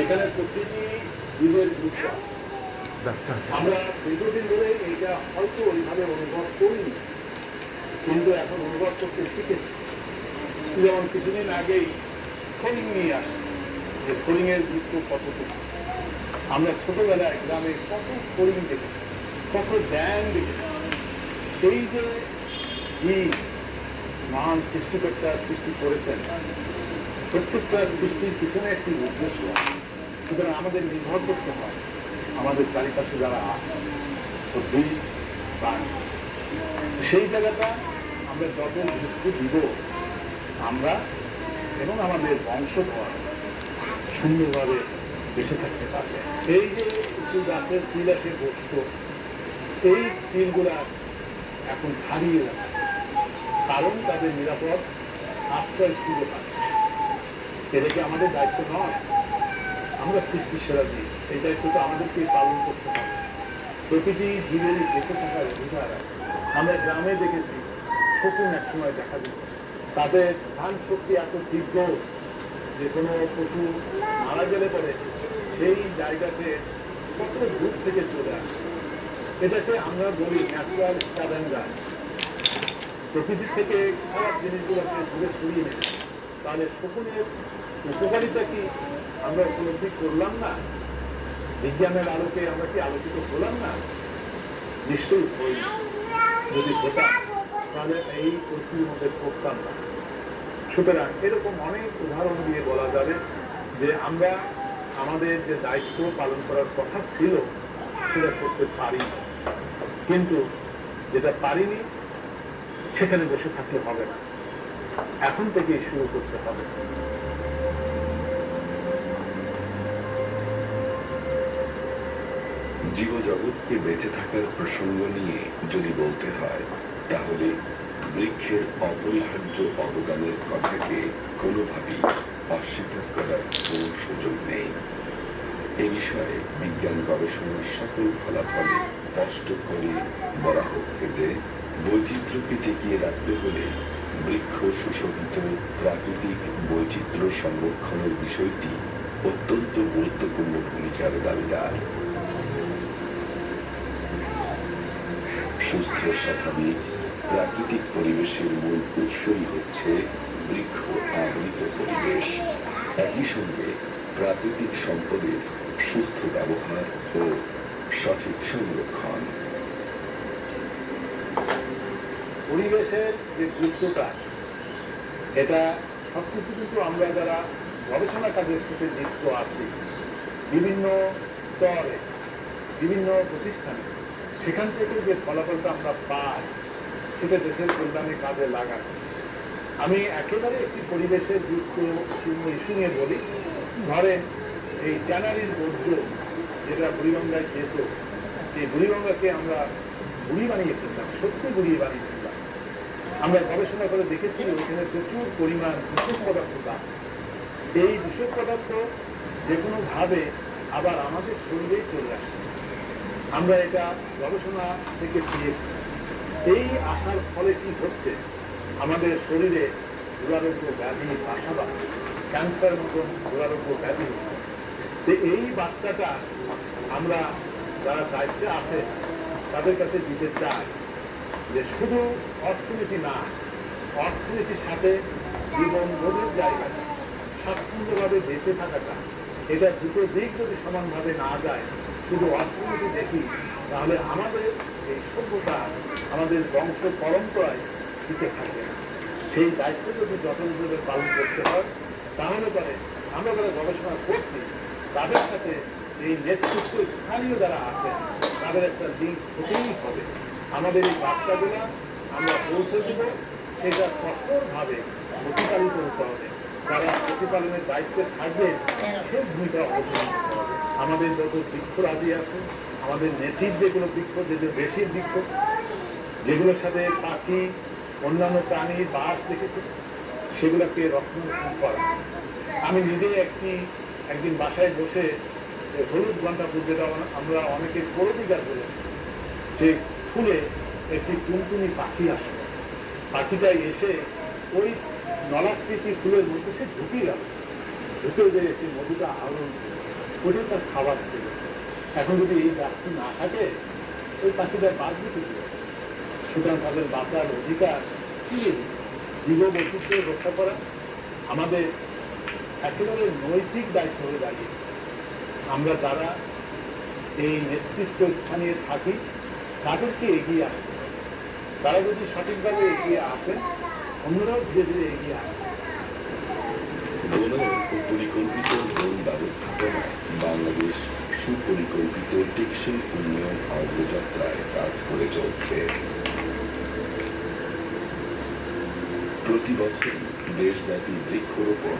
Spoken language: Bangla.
এখানে প্রতিটি জীবের আমরা দীর্ঘদিন ধরে এইটা হয়তো ওইভাবে অনুভব করিনি কিন্তু এখন অনুভব করতে শিখেছি। যেমন কিছুদিন আগেই ফলিং নিয়ে আসছি যে ফলিংয়ের গুরুত্ব কতটুকু? আমরা ছোটবেলায় গ্রামে কত ফলিং দেখেছি কত ড্যাম দেখেছি। এই যে জীব মহান সৃষ্টিকর্তা সৃষ্টি করেছেন প্রত্যেকটা সৃষ্টির পিছনে একটি উদ্দেশ্য। আছে সুতরাং আমাদের নির্ভর করতে হয় আমাদের চারিপাশে যারা আছে উদ্ভিদ প্রাণী। সেই জায়গাটা আমরা যত গুরুত্ব দিব, আমরা এবং আমাদের বংশধর সুন্দরভাবে বেঁচে থাকতে পারবে। এই যে উঁচু গাছের চিল আসে বসত এই চিলগুলা এখন হারিয়ে যাচ্ছে। কারণ তাদের নিরাপদ আশ্রয় খুঁজে পাচ্ছে। এটা কি আমাদের দায়িত্ব নয়? আমরা সৃষ্টির সেরা দিই এই দায়িত্ব তো আমাদেরকে পালন করতে হবে। প্রতিটি জীবেরই বেঁচে থাকার অধিকার আছে। আমরা গ্রামে দেখেছি, শকুন এক সময় দেখা যেত তাদের ধান শক্তি এত তীব্র যে কোনো পশু মারা গেলে পরে সেই জায়গাতে কত দূর থেকে চলে আসে। এটাকে আমরা বলি ন্যাচারাল স্ক্যাভেঞ্জার। প্রকৃতির থেকে খারাপ জিনিসগুলো সে দূরে সরিয়ে নেবে তাহলে শকুনের উপকারিতা কি? আমরা উপলব্ধি করলাম না। বিজ্ঞানের আলোকে আমরা কি আলোকিত হলাম না? নিশ্চয়ই হই। যদি হতাম, তাহলে এই পরিস্থিতির মধ্যে পড়তাম না। সুতরাং এরকম অনেক উদাহরণ দিয়ে বলা যাবে যে আমরা আমাদের যে দায়িত্ব পালন করার কথা ছিল, সেটা করতে পারিনি কিন্তু যেটা পারিনি, সেখানে বসে থাকলে হবে না। এখন থেকেই শুরু করতে হবে। জীবজগৎকে বেঁচে থাকার প্রসঙ্গ নিয়ে যদি বলতে হয়, তাহলে বৃক্ষের অপরিহার্য অবদানের কথাকে কোনোভাবেই অস্বীকার করার কোনো সুযোগ নেই। এ বিষয়ে বিজ্ঞান গবেষণার সকল ফলাফলে স্পষ্ট করে বলা হচ্ছে যে, বৈচিত্র্যকে টিকিয়ে রাখতে হলে বৃক্ষ সুশোভিত প্রাকৃতিক বৈচিত্র্য সংরক্ষণের বিষয়টি অত্যন্ত গুরুত্বপূর্ণ ভূমিকার দাবিদার। সুস্থ স্বাভাবিক প্রাকৃতিক পরিবেশের মূল উৎসই হচ্ছে বৃক্ষ আবৃত পরিবেশ। একই সঙ্গে প্রাকৃতিক সম্পদের সুস্থ ব্যবহার ও সঠিক সংরক্ষণ। পরিবেশের যে গুরুত্বটা এটা সবকিছু কিন্তু আমরা যারা গবেষণা কাজের সাথে যুক্ত আছি, বিভিন্ন স্তরে, বিভিন্ন প্রতিষ্ঠানে, সেখান থেকে যে ফলাফলটা আমরা পাই, সেটা দেশের কল্যাণে কাজে লাগানো। আমি একেবারে একটি পরিবেশের গুরুত্বপূর্ণ ইস্যু নিয়ে বলি। ধরেন, এই ট্যানারির বর্জ্য যেটা বুড়িগঙ্গায় যেত, এই বুড়িগঙ্গাকে আমরা বুড়ি বানিয়ে ফেললাম সত্যি বুড়িয়ে বানিয়ে আমরা গবেষণা করে দেখেছি ওইখানে প্রচুর পরিমাণ দূষক পদার্থ আছে এই দূষক পদার্থ যে কোনোভাবে আবার আমাদের শরীরেই চলে আসছে। আমরা এটা গবেষণা থেকে পেয়েছি। এই আসার ফলে কি হচ্ছে? আমাদের শরীরে দুরারোগ্য ব্যাধি বাসা বাড়ছে ক্যান্সার মতন দুরারোগ্য ব্যাধি হচ্ছে। তো এই বার্তাটা আমরা যারা দায়িত্বে আছে তাদের কাছে দিতে চাই। যে শুধু অর্থনীতি না, অর্থনীতির সাথে জীবন বোধের জায়গাটা স্বাচ্ছন্দ্যভাবে বেঁচে থাকাটা, এটা দুটো দিক যদি সমানভাবে না যায়, শুধু অর্থনীতি দেখি, তাহলে আমাদের এই সভ্যতা, আমাদের বংশ পরম্পরায় টিকে থাকবে না সেই দায়িত্ব যদি যথাযথভাবে পালন করতে হয়, তাহলে পরে আমরা যারা গবেষণা করছি, তাদের সাথে এই নেতৃত্ব স্থানীয় যারা আছেন, তাদের একটা লিঙ্ক হতেই হবে। আমাদের এই বার্তাগুলো আমরা পৌঁছে দেব, সেটা কঠোরভাবে প্রতিপালিত হতে হবে। যারা প্রতিপালনের দায়িত্বে থাকবে, সে ভূমিকা হবে। আমাদের যত বৃক্ষরাজি আছে, আমাদের নেটিভ যেগুলো বৃক্ষ যেগুলো দেশির বৃক্ষ, যেগুলোর সাথে পাখি, অন্যান্য প্রাণী বাস দেখেছে, সেগুলোকে রক্ষণাবেক্ষণ করা। আমি নিজে একটি, একদিন বাসায় বসে হলুদ ঘণ্টা ফুল যেটা আমরা- অনেকে করবি গাছ বলে সে ফুলে একটি টুনটুনি পাখি আসলো পাখিটা এসে ওই নলাকৃতি ফুলের মধ্যে সে ঢুকে গেল ঢুকে যে সেই মধুটা আহরণ করে। তার খাবার ছিল। এখন যদি এই গাছটি না থাকে, ওই পাখিটা বাঁচবে কি সুতরাং তাদের বাঁচার অধিকার কি? জীব বৈচিত্র্য রক্ষা করা। আমাদের একেবারে নৈতিক দায়িত্ব হয়ে দাঁড়িয়েছে। আমরা যারা এই নেতৃত্ব স্থানীয় থাকি, তাদেরকে এগিয়ে আসতে তারা যদি সঠিকভাবে এগিয়ে আসেন, অন্যরাও ধীরে ধীরে এগিয়ে ও পরিকল্পিত বন ব্যবস্থাপনায় বাংলাদেশ সুপরিকল্পিত টেকসই উন্নয়ন অগ্রযাত্রায় কাজ করে চলছে। প্রতি বছর দেশব্যাপী বৃক্ষরোপণ